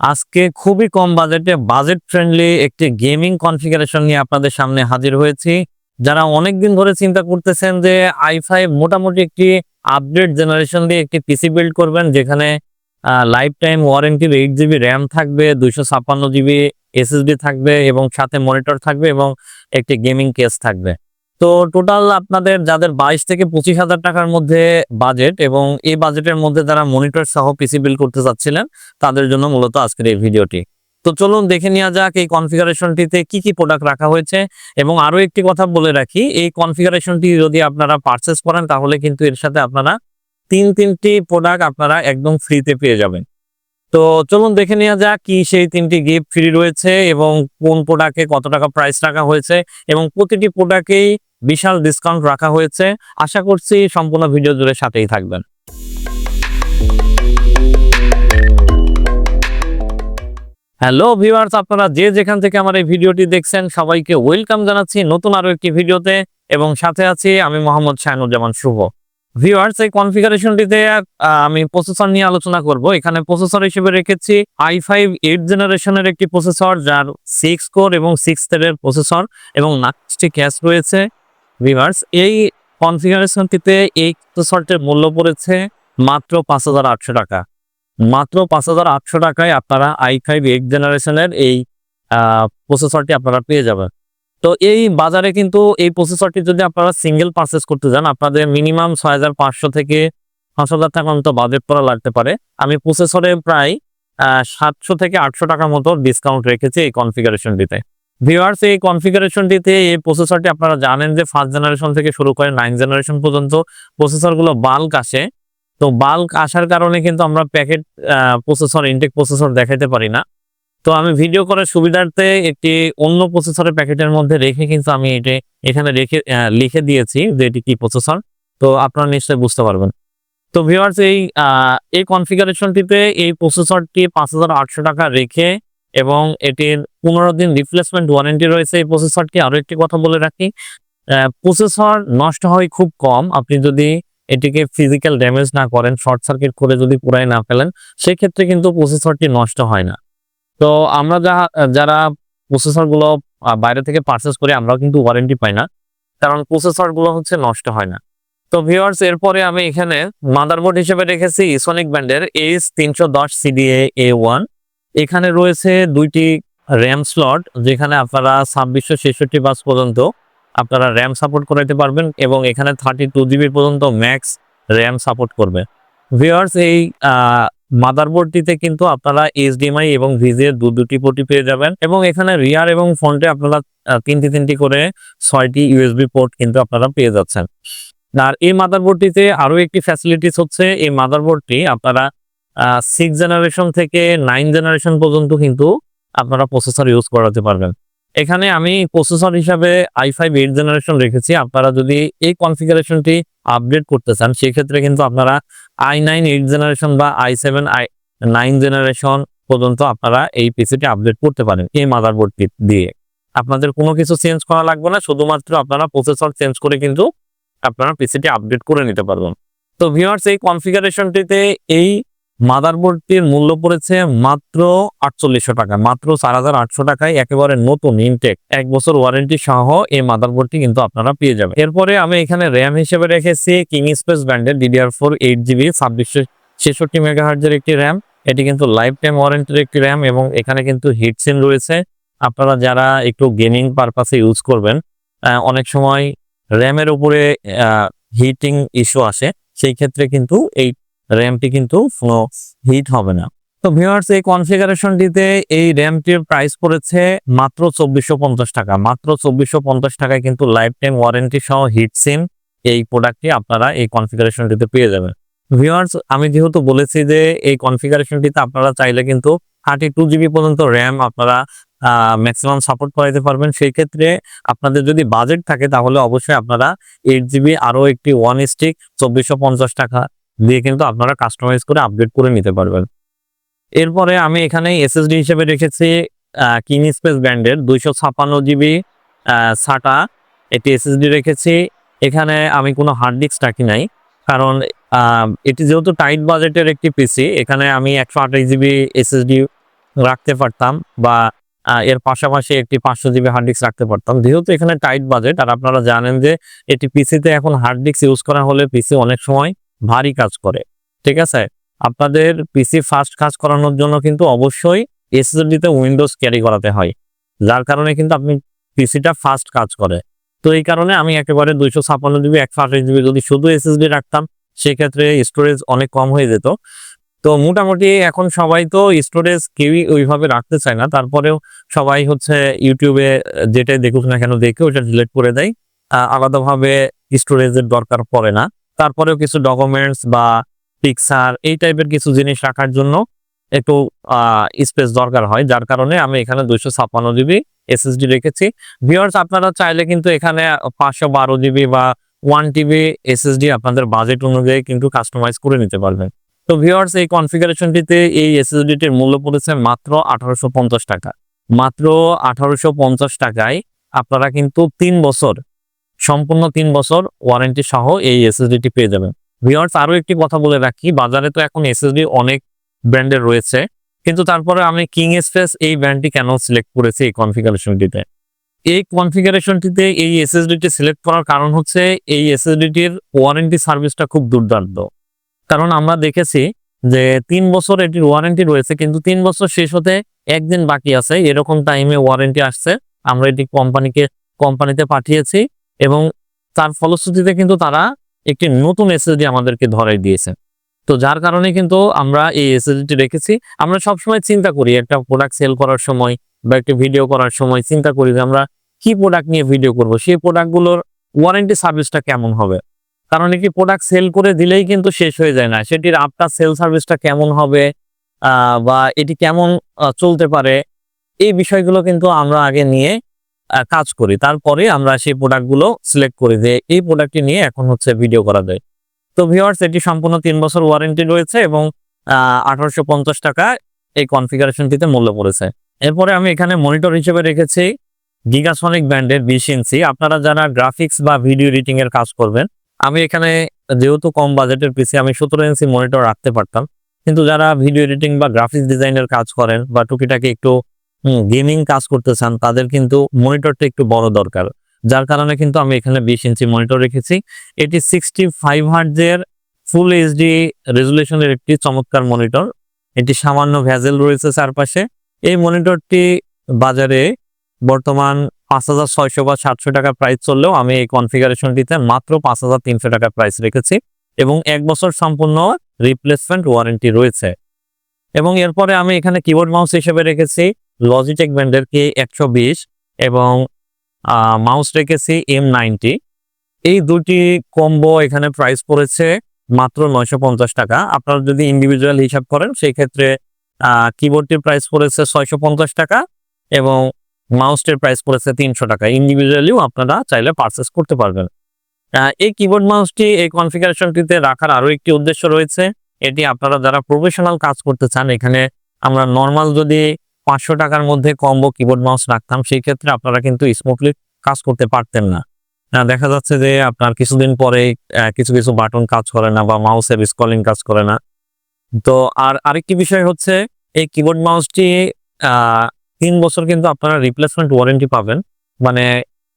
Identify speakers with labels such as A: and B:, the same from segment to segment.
A: আজকে খুবই কম বাজেটে বাজেট ফ্রেন্ডলি একটি গেমিং কনফিগারেশন নিয়ে আপনাদের সামনে হাজির হয়েছি। যারা অনেকদিন ধরে চিন্তা করতেছেন যে আই ফাইভ মোটামুটি একটি আপডেট জেনারেশন দিয়ে একটি পিসি বিল্ড করবেন, যেখানে লাইফ টাইম ওয়ারেন্টির এইট জিবি র্যাম থাকবে, দুইশো ছাপ্পান্ন জিবি এসএসডি থাকবে এবং সাথে মনিটর থাকবে এবং একটি গেমিং কেস থাকবে। তো টোটাল আপনাদের যাদের বাইশ থেকে পঁচিশ হাজার টাকার মধ্যে বাজেট এবং এই বাজেটের মধ্যে যারা মনিটর সহ পিসি বিল করতে চাচ্ছিলেন, তাদের জন্য মূলত আজকের এই ভিডিওটি। তো চলুন দেখে নেওয়া যাক এই কনফিগারেশনটিতে কি কি প্রোডাক্ট রাখা হয়েছে এবং আরও একটি কথা বলে রাখি, এই কনফিগারেশনটি যদি আপনারা পারচেস করেন, তাহলে কিন্তু এর সাথে আপনারা তিন তিনটি প্রোডাক্ট আপনারা একদম ফ্রিতে পেয়ে যাবেন। তো চলুন দেখে নেওয়া যাক কি সেই তিনটি গিফট ফ্রি রয়েছে এবং কোন প্রোডাক্টে কত টাকা প্রাইস রাখা হয়েছে এবং প্রতিটি প্রোডাক্টেই বিশাল ডিসকাউন্ট রাখা হয়েছে। আশা করছি সম্পূর্ণ ভিডিও জুড়ে সাথেই থাকবেন। হ্যালো ভিউয়ার্স আপনারা যে যেখান থেকে আমার এই ভিডিওটি দেখছেন, সবাইকে ওয়েলকাম জানাচ্ছি নতুন আরও একটি ভিডিওতে এবং সাথে আছি আমি মোহাম্মদ শাহিনুজ্জামান শুভ। ভিউয়ার্স এই কনফিগারেশনটিতে আমি প্রসেসর নিয়ে আলোচনা করব। এখানে প্রসেসর হিসেবে রেখেছি আই ফাইভ এইট জেনারেশনের একটি প্রসেসর যার সিক্স কোর এবং সিক্স থ্রেডের প্রসেসর এবং নাকটি ক্যাশ রয়েছে। ভিউয়ার্স এই কনফিগারেশনটিতে এই প্রসেসরটির মূল্য পড়েছে মাত্র পাঁচ হাজার আটশো টাকা। মাত্র পাঁচ হাজার আটশো টাকায় আপনারা আই ফাইভ এইট জেনারেশনের এই প্রসেসরটি আপনারা পেয়ে যাবেন। তো এই বাজারে কিন্তু এই প্রসেসরটি যদি আপনারা সিঙ্গেল পারচেস করতে যান, আপনাদের মিনিমাম ছয় হাজার পাঁচশো থেকে পাঁচ হাজার টাকা মতো বাজেট করা লাগতে পারে। আমি প্রসেসরে প্রায় সাতশো থেকে আটশো টাকার মতো ডিসকাউন্ট রেখেছি এই কনফিগারেশনটিতে ভিউয়ার্স এই কনফিগারেশনটিতে এই প্রসেসরটি আপনারা জানেন যে ফার্স্ট জেনারেশন থেকে শুরু করে নাইন জেনারেশন পর্যন্ত প্রসেসরগুলো বাল্ক আসে। তো বাল্ক আসার কারণে কিন্তু আমরা প্যাকেট প্রসেসর ইনটেক প্রসেসর দেখাতে পারি না। তো আমি ভিডিও করার সুবিধার্থে একটি অন্য প্রসেসরের প্যাকেটের মধ্যে রেখে কিন্তু আমি এটি এখানে রেখে লিখে দিয়েছি যে এটি কি প্রসেসর তো আপনারা নিশ্চয়ই বুঝতে পারবেন। তো ভিউয়ার্স এই এই কনফিগারেশনটিতে এই প্রসেসরটি পাঁচ হাজার আটশো টাকা রেখে এবং এটির পনেরো দিন রিপ্লেসমেন্ট ওয়ারেন্টি রয়েছে এই প্রসেসরটি আরও একটি কথা বলে রাখি প্রসেসর নষ্ট হয় খুব কম। আপনি যদি এটিকে ফিজিক্যাল ড্যামেজ না করেন শর্ট সার্কিট করে যদি পুরাই না ফেলেন, সেক্ষেত্রে কিন্তু প্রসেসরটি নষ্ট হয় না। তো আমরা যা যারা প্রসেসরগুলো বাইরে থেকে পারচেস করি, আমরাও কিন্তু ওয়ারেন্টি পাই না। কারণ প্রসেসরগুলো হচ্ছে নষ্ট হয় না। তো ভিউয়ার্স এরপরে আমি এখানে মাদারবোর্ড হিসেবে রেখেছি ইসোনিক ব্যান্ডের এইচ তিনশো দশ সিডিএ এ ওয়ান এখানে রয়েছে দুইটি র্যাম স্লট যেখানে আপনারা ছাব্বিশশো ছেষট্টি বাস পর্যন্ত আপনারা র্যাম সাপোর্ট করাতে পারবেন এবং এখানে থার্টি টু জিবি পর্যন্ত ম্যাক্স র্যাম সাপোর্ট করবে। ভিওয়ার্স এই মাদারবোর্ডটিতে কিন্তু আপনারা এইচডিএমআই এবং ভিজিএ দু দুটি পোর্টই পেয়ে যাবেন এবং এখানে রিয়ার এবং ফ্রন্টে আপনারা তিনটি তিনটি করে ছয়টি ইউএসবি পোর্ট কিন্তু আপনারা পেয়ে যাচ্ছেন। আর এই মাদারবোর্ডটিতে আরও একটি ফ্যাসিলিটিস হচ্ছে, এই মাদারবোর্ডটি আপনারা সিক্স জেনারেশন থেকে নাইন জেনারেশন পর্যন্ত কিন্তু আপনারা প্রসেসর ইউজ করাতে পারবেন। এখানে আমি প্রসেসর হিসাবে আই ফাইভ এইট জেনারেশন রেখেছি। আপনারা যদি এই কনফিগারেশনটি আপডেট করতে চান, সেক্ষেত্রে কিন্তু আপনারা আই নাইন এইট জেনারেশন বা i seven i nine generation পর্যন্ত আপনারা এই পিসিটি আপডেট করতে পারেন এই মাদারবোর্ডটি দিয়ে। আপনাদের কোনো কিছু চেঞ্জ করা লাগবে না, শুধুমাত্র আপনারা প্রসেসর চেঞ্জ করে কিন্তু আপনারা পিসিটি আপডেট করে নিতে পারবেন। তো ভিওয়ার্স এই কনফিগারেশনটিতে এই মাদারবোর্ডটির মূল্য পড়েছে মাত্র আটচল্লিশশো টাকা, মাত্র চার হাজার আটশো টাকায় একেবারে নতুন ইনটেক। এক বছর ওয়ারেন্টি সহ এই মাদারবোর্ডটি কিন্তু আপনারা পেয়ে যাবেন। এরপরে আমি এখানে র্যাম হিসেবে রেখেছি কিং স্পেস ব্র্যান্ডের ডিডিআর ফোর এইট জিবি ছাব্বিশশো ছেষট্টি মেগাহার্জের একটি র্যাম এটি কিন্তু লাইফ টাইম ওয়ারেন্টির একটি র্যাম এবং এখানে কিন্তু হিটসিন রয়েছে। আপনারা যারা একটু গেমিং পারপাসে ইউজ করবেন অনেক সময় র্যামের উপরে হিটিং ইস্যু আসে, সেই ক্ষেত্রে কিন্তু এই র্যামটি কিন্তু কোনো হিট হবে না। তো ভিউয়ার্স এই কনফিগারেশনটিতে এই র্যামটির প্রাইস পড়েছে মাত্র চব্বিশশো পঞ্চাশ টাকা। মাত্র চব্বিশশো পঞ্চাশ টাকায় কিন্তু লাইফ টাইম ওয়ারেন্টি সহ হিট সিম এই প্রোডাক্টটি আপনারা এই কনফিগারেশনটিতে পেয়ে যাবেন। ভিউয়ার্স আমি যেহেতু বলেছি যে এই কনফিগারেশনটিতে আপনারা চাইলে কিন্তু থার্টি টু জিবি পর্যন্ত র্যাম আপনারা ম্যাক্সিমাম সাপোর্ট করাইতে পারবেন। সেই ক্ষেত্রে আপনাদের যদি বাজেট থাকে তাহলে অবশ্যই আপনারা এইট জিবি আরও একটি ওয়ান স্টিক চব্বিশশো পঞ্চাশ টাকা দিয়ে কিন্তু আপনারা কাস্টমাইজ করে আপডেট করে নিতে পারবেন। এরপরে আমি এখানে এসএসডি হিসেবে রেখেছি কিং স্পেস ব্র্যান্ডের দুইশো ছাপ্পান্ন জিবি সাটা এটি এসএসডি রেখেছি। এখানে আমি কোনো হার্ড ডিস্ক রাখি নাই, কারণ এটি যেহেতু টাইট বাজেটের একটি পিসি এখানে আমি একশো আঠাশ জিবি এসএসডি রাখতে পারতাম বা এর পাশাপাশি একটি পাঁচশো জিবি হার্ড ডিস্ক রাখতে পারতাম। যেহেতু এখানে টাইট বাজেট আর আপনারা জানেন যে এটি পিসিতে এখন হার্ড ডিস্ক ইউজ করা হলে পিসি অনেক সময় ভারী কাজ করে, ঠিক আছে? আপনাদের পিসি ফাস্ট কাজ করানোর জন্য কিন্তু অবশ্যই এসএসডিতে উইন্ডোজ ক্যারি করাতে হয়, যার কারণে কিন্তু আপনি পিসিটা ফাস্ট কাজ করে। তো এই কারণে আমি একেবারে দুইশো ছাপ্পান্ন জিবি একশো আঠাশ জিবি যদি শুধু এসএসডি রাখতাম, সেক্ষেত্রে স্টোরেজ অনেক কম হয়ে যেত। তো মোটামুটি এখন সবাই তো স্টোরেজ কেউই ওইভাবে রাখতে চায় না, তারপরেও সবাই হচ্ছে ইউটিউবে যেটাই দেখুক না কেন দেখে ওটা ডিলিট করে দেয়। আলাদাভাবে স্টোরেজের দরকার পড়ে না। তারপরেও কিছু ডকুমেন্টস বা পিকচার এই টাইপের কিছু জিনিস রাখার জন্য একটু স্পেস দরকার হয়। যার কারণে আমি এখানে দুইশো ছাপ্পান্ন জিবি এসএসডি রেখেছি। ভিওর্স আপনারা চাইলে কিন্তু এখানে পাঁচশো বারো জিবি বা ওয়ান টিবি এসএসডি আপনাদের বাজেট অনুযায়ী কিন্তু কাস্টমাইজ করে নিতে পারবেন। তো ভিওর্স এই কনফিগারেশনটিতে এই এসএসডিটির মূল্য পড়েছে মাত্র আঠারোশো পঞ্চাশ টাকা। মাত্র আঠারোশো পঞ্চাশ টাকায় আপনারা কিন্তু তিন বছর সম্পূর্ণ তিন বছর ওয়ারেন্টি সহ এই এসএসডিটি পেয়ে যাবেন। ভিওর্স আরও একটি কথা বলে রাখি, বাজারে তো এখন এসএসডি অনেক ব্র্যান্ডের রয়েছে, কিন্তু তারপরে আমি কিং স্পেস এই ব্র্যান্ডটি কেন সিলেক্ট করেছি এই কনফিগারেশনটিতে এই কনফিগারেশনটিতে এই এসএসডিটি সিলেক্ট করার কারণ হচ্ছে এই এসএসডিটির ওয়ারেন্টি সার্ভিসটা খুব দুর্দান্ত। কারণ আমরা দেখেছি যে তিন বছর এটির ওয়ারেন্টি রয়েছে, কিন্তু তিন বছর শেষ হতে একদিন বাকি আছে, এরকম টাইমে ওয়ারেন্টি আসছে। আমরা এটি কোম্পানিকে কোম্পানিতে পাঠিয়েছি। এবং তার ফলশ্রুতিতে কিন্তু তারা একটি নতুন এসএসডি আমাদেরকে ধরাই দিয়েছে। তো যার কারণে কিন্তু আমরা এই এসএসডিটি রেখেছি। আমরা সবসময় চিন্তা করি, একটা প্রোডাক্ট সেল করার সময় বা একটা ভিডিও করার সময় চিন্তা করি যে আমরা কি প্রোডাক্ট নিয়ে ভিডিও করব, সেই প্রোডাক্টগুলোর ওয়ারেন্টি সার্ভিসটা কেমন হবে? কারণ একটি প্রোডাক্ট সেল করে দিলেই কিন্তু শেষ হয়ে যায় না। সেটির আফটার সেল সার্ভিসটা কেমন হবে বা এটি কেমন চলতে পারে, এই বিষয়গুলো কিন্তু আমরা আগে নিয়ে কাজ করি। তারপরে আমরা সেই প্রোডাক্টগুলো সিলেক্ট করি যে এই প্রোডাক্টটি নিয়ে এখন হচ্ছে ভিডিও করা যায়। তো ভিওয়ার্স এটি সম্পূর্ণ তিন বছর ওয়ারেন্টি রয়েছে এবং আঠারোশো পঞ্চাশ টাকা এই কনফিগারেশনটিতে মূল্য পড়েছে। এরপরে আমি এখানে মনিটর হিসেবে রেখেছি গিগাসনিক ব্র্যান্ডের বিশ ইঞ্চি। আপনারা যারা গ্রাফিক্স বা ভিডিও এডিটিং এর কাজ করবেন, আমি এখানে যেহেতু কম বাজেটের পিসি আমি সতেরো ইঞ্চি মনিটর রাখতে পারতাম। কিন্তু যারা ভিডিও এডিটিং বা গ্রাফিক্স ডিজাইনের কাজ করেন বা টুকিটাকে একটু গেমিং কাজ করতে চান, তাদের কিন্তু মনিটরটা একটু বড় দরকার। যার কারণে কিন্তু আমি এখানে বিশ ইঞ্চি মনিটর রেখেছি। এটি সিক্সটি ফাইভ হার্ডের ফুল এইচডি রেজুলেশনের একটি চমৎকার মনিটর এটি সামান্য ভ্যাজেল রয়েছে চারপাশে। এই মনিটরটি বাজারে বর্তমান পাঁচ হাজার ছয়শো বা সাতশো টাকা প্রাইস চললেও আমি এই কনফিগারেশনটিতে মাত্র পাঁচ হাজার তিনশো টাকা প্রাইস রেখেছি এবং এক বছর সম্পূর্ণ রিপ্লেসমেন্ট ওয়ারেন্টি রয়েছে। এবং এরপরে আমি এখানে কিবোর্ড মাউস হিসেবে রেখেছি। লজিটেক ব্র্যান্ডের কে একশো বিশ এবং মাউস রেখেছি এম নাইনটি এই দুটি কম্বো এখানে প্রাইস পড়েছে মাত্র নয়শো পঞ্চাশ টাকা। আপনারা যদি ইন্ডিভিজুয়াল হিসাব করেন সেই ক্ষেত্রে কিবোর্ডটির প্রাইস পড়েছে ছয়শো পঞ্চাশ টাকা এবং মাউসটির প্রাইস পড়েছে তিনশো টাকা। ইন্ডিভিজুয়ালিও আপনারা চাইলে পারচেস করতে পারবেন। এই কিবোর্ড মাউসটি এই কনফিগারেশনটিতে রাখার আরও একটি উদ্দেশ্য রয়েছে। এটি আপনারা যারা প্রফেশনাল কাজ করতে চান, এখানে আমরা নর্মাল যদি পাঁচশো টাকার মধ্যে কম্বো কিবোর্ড মাউস রাখতাম, সেই ক্ষেত্রে আপনারা কিন্তু স্মুথলি কাজ করতে পারতেন না। দেখা যাচ্ছে যে আপনার কিছুদিন পরে কিছু কিছু বাটন কাজ করে না বা মাউসের স্কলিং কাজ করে না। তো আর আরেকটি বিষয় হচ্ছে, এই কিবোর্ড মাউসটি তিন বছর কিন্তু আপনারা রিপ্লেসমেন্ট ওয়ারেন্টি পাবেন। মানে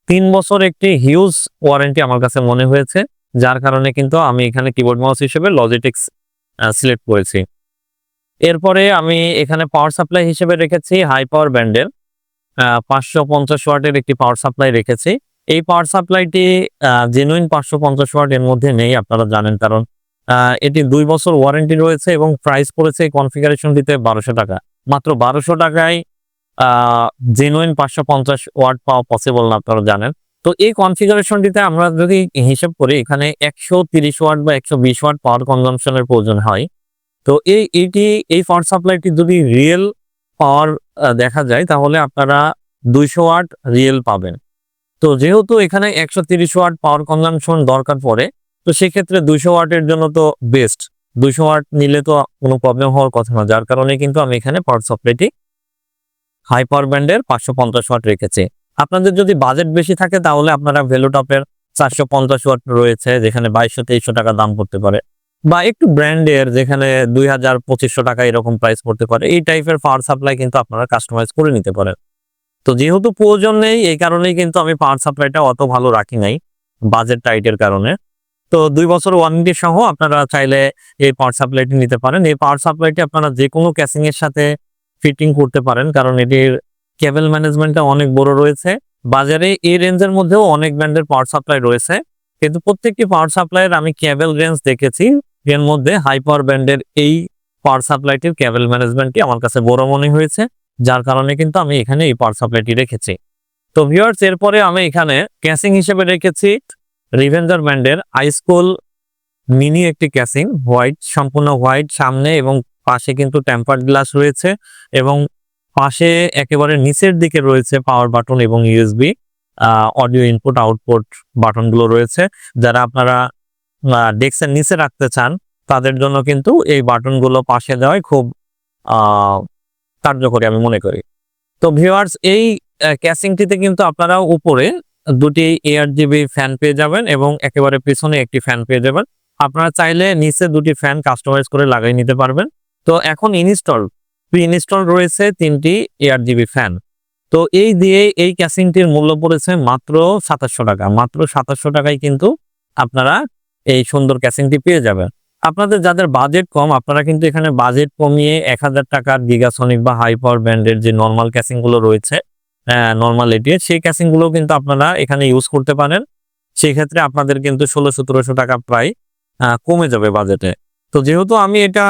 A: তিন বছর একটি হিউজ ওয়ারেন্টি আমার কাছে মনে হয়েছে, যার কারণে কিন্তু আমি এখানে কিবোর্ড মাউস হিসেবে লজিটেক্স সিলেক্ট করেছি। এরপরে আমি এখানে পাওয়ার সাপ্লাই হিসেবে রেখেছি হাই পাওয়ার ব্যান্ডের পাঁচশো পঞ্চাশ ওয়াটের একটি পাওয়ার সাপ্লাই রেখেছি। এই পাওয়ার সাপ্লাইটি জেনুইন পাঁচশো পঞ্চাশ ওয়াট এর মধ্যে নেই, আপনারা জানেন। কারণ এটি দুই বছর ওয়ারেন্টি রয়েছে এবং প্রাইস পড়েছে এই কনফিগারেশনটিতে বারোশো টাকা। মাত্র বারোশো টাকায় জেনুইন পাঁচশো পঞ্চাশ ওয়াট পাওয়া পসিবল না, আপনারা জানেন। তো এই কনফিগারেশনটিতে আমরা যদি হিসেব করি, এখানে একশো তিরিশ ওয়াট বা একশো বিশ ওয়াট পাওয়ার কনজামশনের প্রয়োজন হয়। তো এই, এটি, এই পাওয়ার সাপ্লাইটি যদি রিয়েল পাওয়ার দেখা যায়, তাহলে আপনারা দুইশো ওয়াট রিয়েল পাবেন। তো যেহেতু এখানে একশো তিরিশ ওয়াট পাওয়ার কনজামশন দরকার পড়ে, তো সেক্ষেত্রে দুইশো ওয়াটের জন্য তো বেস্ট দুইশো ওয়াট নিলে তো কোনো প্রবলেম হওয়ার কথা না, যার কারণে কিন্তু আমি এখানে পাওয়ার সাপ্লাইটি হাই পাওয়ার ব্যান্ডের পাঁচশো পঞ্চাশ ওয়াট রেখেছি। আপনাদের যদি বাজেট বেশি থাকে, তাহলে আপনারা ভেলোটপের চারশো পঞ্চাশ ওয়াট রয়েছে, যেখানে বাইশশো তেইশশো টাকা দাম করতে পারে। বা একটু ব্র্যান্ডের যেখানে দুই হাজার পঁচিশশো টাকা এরকম প্রাইস পড়তে পারে, এই টাইপের পাওয়ার সাপ্লাই কিন্তু আপনারা কাস্টমাইজ করে নিতে পারেন। তো যেহেতু প্রয়োজন নেই, এই কারণেই কিন্তু আমি পাওয়ার সাপ্লাইটা অত ভালো রাখি নাই বাজেট টাইটের কারণে। তো দুই বছর ওয়ারেন্টি সহ আপনারা চাইলে এই পাওয়ার সাপ্লাইটি নিতে পারেন। এই পাওয়ার সাপ্লাইটি আপনারা যে কোনো ক্যাসিং এর সাথে ফিটিং করতে পারেন, কারণ এটির কেবল ম্যানেজমেন্টটা অনেক বড় রয়েছে। বাজারে এই রেঞ্জের মধ্যেও অনেক ব্র্যান্ডের পাওয়ার সাপ্লাই রয়েছে। কিন্তু প্রত্যেকটি পাওয়ার সাপ্লাইয়ের আমি কেবল রেঞ্জ দেখেছি এর মধ্যে হাই পাওয়ার ব্র্যান্ডের এই পাওয়ার সাপ্লাইটির কেবল ম্যানেজমেন্টটি আমার কাছে বড় মনে হয়েছে, যার কারণে কিন্তু আমি এখানে এই পাওয়ার সাপ্লাইটি রেখেছি। তো ভিউয়ার্স এরপরে আমি এখানে ক্যাসিং হিসেবে রেখেছি রিভেঞ্জার ব্র্যান্ডের আইস্কুল মিনি একটি ক্যাসিং হোয়াইট সম্পূর্ণ হোয়াইট সামনে এবং পাশে কিন্তু টেম্পার্ড গ্লাস রয়েছে এবং পাশে একেবারে নিচের দিকে রয়েছে পাওয়ার বাটন এবং ইউএসবি অডিও ইনপুট আউটপুট বাটনগুলো রয়েছে। যারা আপনারা ডেস্কের নিচে রাখতে চান, তাদের জন্য কিন্তু এই বাটনগুলো পাশে দেওয়াই খুব কার্যকরী আমি মনে করি। তো ভিউয়ার্স এই ক্যাসিংটিতে কিন্তু আপনারা উপরে দুটি এয়ার জিবি ফ্যান পেয়ে যাবেন এবং একেবারে পিছনে একটি ফ্যান পেয়ে যাবেন। আপনারা চাইলে নিচে দুটি ফ্যান কাস্টমাইজ করে লাগিয়ে নিতে পারবেন। তো এখন ইনস্টল প্রি ইনস্টল রয়েছে তিনটি এয়ার জিবি ফ্যান তো এই দিয়ে এই ক্যাসিংটির মূল্য পড়েছে মাত্র সাতাশশো টাকা। মাত্র সাতাশশো টাকায় কিন্তু আপনারা এই সুন্দর ক্যাসিংটি পেয়ে যাবেন। আপনাদের যাদের বাজেট কম, আপনারা কিন্তু এখানে বাজেট কমিয়ে এক হাজার টাকার গিগাসনিক বা হাই পাওয়ার ব্র্যান্ডের যে নর্মাল ক্যাসিংগুলো রয়েছে নর্মাল এটি সেই ক্যাসিংগুলো কিন্তু আপনারা এখানে ইউজ করতে পারেন। সেই ক্ষেত্রে আপনাদের কিন্তু ষোলো, সতেরোশো টাকা প্রায় কমে যাবে বাজেটে তো যেহেতু আমি এটা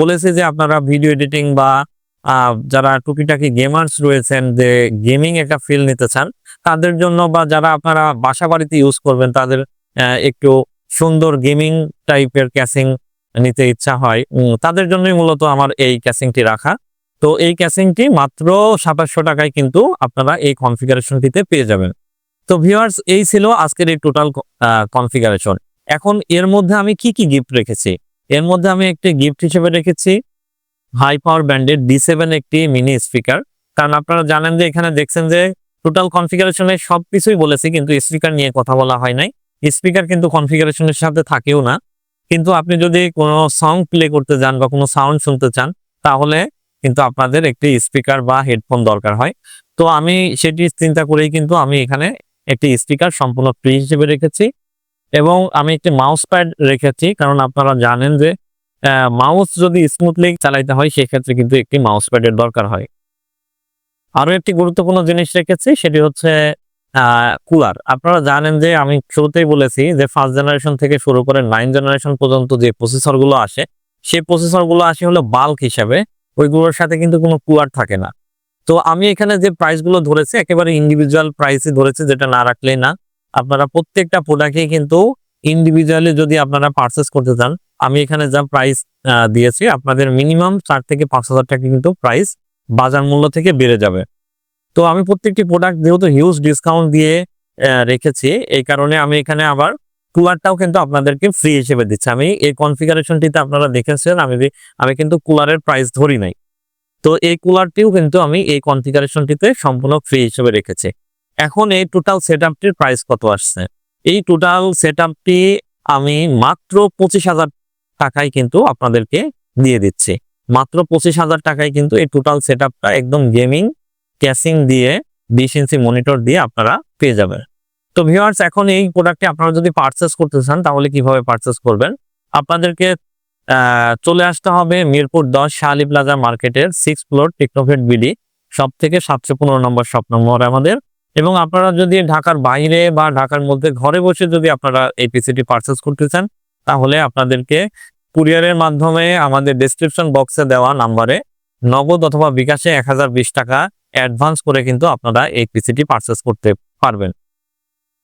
A: বলেছি যে আপনারা ভিডিও এডিটিং বা যারা টুকিটাকি গেমার্স রয়েছেন, যে গেমিং একটা ফিল নিতে চান, তাদের জন্য বা যারা আপনারা বাসা বাড়িতে ইউজ করবেন, তাদের একটু সুন্দর গেমিং টাইপের ক্যাসিং নিতে ইচ্ছা হয়। তাদের জন্যই মূলত আমার এই ক্যাসিংটি রাখা। তো এই ক্যাসিংটি মাত্র সাতাশশো টাকায় কিন্তু আপনারা এই কনফিগারেশনটিতে পেয়ে যাবেন। তো ভিউয়ার্স, এই ছিল আজকের এই টোটাল কনফিগারেশন। এখন এর মধ্যে আমি কি কি গিফট রেখেছি? এর মধ্যে আমি একটি গিফট হিসেবে রেখেছি হাই পাওয়ার ব্যান্ডের ডি সেভেন একটি মিনি স্পিকার। কারণ আপনারা জানেন যে এখানে দেখছেন যে টোটাল কনফিগারেশনে সব কিছুই বলেছি, কিন্তু স্পিকার নিয়ে কথা বলা হয় নাই। স্পিকার কিন্তু কনফিগারেশনের সাথে থাকেও না। কিন্তু আপনি যদি কোনো সং প্লে করতে যান বা কোনো সাউন্ড শুনতে চান, তাহলে কিন্তু আপনাদের একটি স্পিকার বা হেডফোন দরকার হয়। তো আমি সেটি চিন্তা করেই কিন্তু আমি এখানে একটি স্পিকার সম্পূর্ণ ফ্রি হিসেবে রেখেছি এবং আমি একটি মাউস প্যাড রেখেছি, কারণ আপনারা জানেন যে মাউস যদি স্মুথলি চালাইতে হয়, সেক্ষেত্রে কিন্তু একটি মাউস প্যাডের দরকার হয়। আরও একটি গুরুত্বপূর্ণ জিনিস রেখেছি, সেটি হচ্ছে কুলার। আপনারা জানেন যে আমি শুরুতেই বলেছি যে ফার্স্ট জেনারেশন থেকে শুরু করে নাইন জেনারেশন পর্যন্ত যে প্রসেসরগুলো আসে, সেই প্রসেসরগুলো আসে হলো বাল্ক হিসাবে। ওইগুলোর সাথে কিন্তু কোনো কুলার থাকে না। তো আমি এখানে যে প্রাইসগুলো ধরেছি, একেবারে ইন্ডিভিজুয়াল প্রাইসই ধরেছি, যেটা না রাখলেই না। আপনারা প্রত্যেকটা প্রোডাক্টে কিন্তু ইন্ডিভিজুয়ালি যদি আপনারা পারচেস করতে চান, আমি এখানে যা প্রাইস দিয়েছি, আপনাদের মিনিমাম চার থেকে পাঁচ হাজার টাকা কিন্তু প্রাইস বাজার মূল্য থেকে বেড়ে যাবে। তো আমি প্রত্যেকটি প্রোডাক্ট যেহেতু হিউজ ডিসকাউন্ট দিয়ে রেখেছি, এই কারণে আমি এখানে আবার কুলারটাও কিন্তু আপনাদেরকে ফ্রি হিসেবে দিচ্ছি। আমি এই কনফিগারেশনটিতে আপনারা দেখেছেন, আমি আমি কিন্তু কুলারের প্রাইস ধরি নাই। তো এই কুলারটিও কিন্তু আমি এই কনফিগারেশনটিতে সম্পূর্ণ ফ্রি হিসেবে রেখেছি। এখন এই টোটাল সেট আপটির প্রাইস কত আসছে? এই টোটাল সেট আপটি আমি মাত্র পঁচিশ হাজার টাকায় কিন্তু আপনাদেরকে দিয়ে দিচ্ছি। মাত্র পঁচিশ হাজার টাকায় কিন্তু এই টোটাল সেট একদম গেমিং ক্যাসিং দিয়ে বিশ ইঞ্চি মনিটর দিয়ে আপনারা পেয়ে যাবেন। তো ভিউয়ার্স এখন এই প্রোডাক্টটি আপনারা যদি পারচেস করতে চান, তাহলে কীভাবে পারচেস করবেন? আপনাদেরকে চলে আসতে হবে মিরপুর দশ শাহালি প্লাজা মার্কেটের সিক্স ফ্লোর টেকনোফেট বিডি সব থেকে সাতশো পনেরো নম্বর শপ নম্বর আমাদের। এবং আপনারা যদি ঢাকার বাইরে বা ঢাকার মধ্যে ঘরে বসে যদি আপনারা এই পিসিটি পারচেস করতে চান, তাহলে আপনাদেরকে কুরিয়ারের মাধ্যমে আমাদের ডেসক্রিপশন বক্সে দেওয়া নাম্বারে নগদ অথবা বিকাশে এক হাজার বিশ টাকা অ্যাডভান্স করে কিন্তু আপনারা এই পিসিটি পারচেস করতে পারবেন।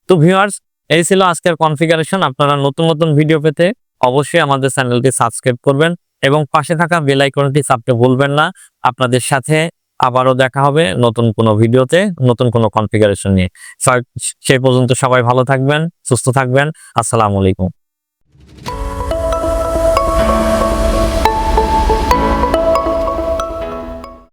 A: তো ভিউয়ার্স এই ছিল আজকের কনফিগারেশন আপনারা নতুন নতুন ভিডিও পেতে অবশ্যই আমাদের চ্যানেলটি সাবস্ক্রাইব করবেন এবং পাশে থাকা বেল আইকনটি চাপতে ভুলবেন না। আপনাদের সাথে আবারও দেখা হবে নতুন কোনো ভিডিওতে নতুন কোনো কনফিগারেশন নিয়ে। সেই পর্যন্ত সবাই ভালো থাকবেন, সুস্থ থাকবেন। আসসালামু আলাইকুম।